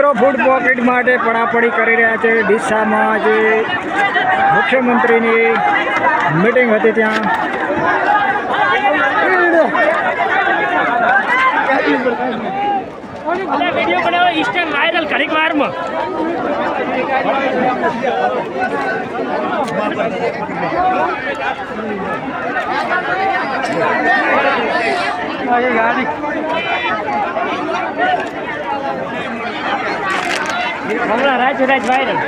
Food pocket માટે પડાપડી કરી રહ્યા છે. ડીસામાં જે મુખ્યમંત્રીની મિટિંગ હતી ત્યાં. વીડિયો વાયરલ વારમાં હમણાં રાજ રાજ વાયરલ.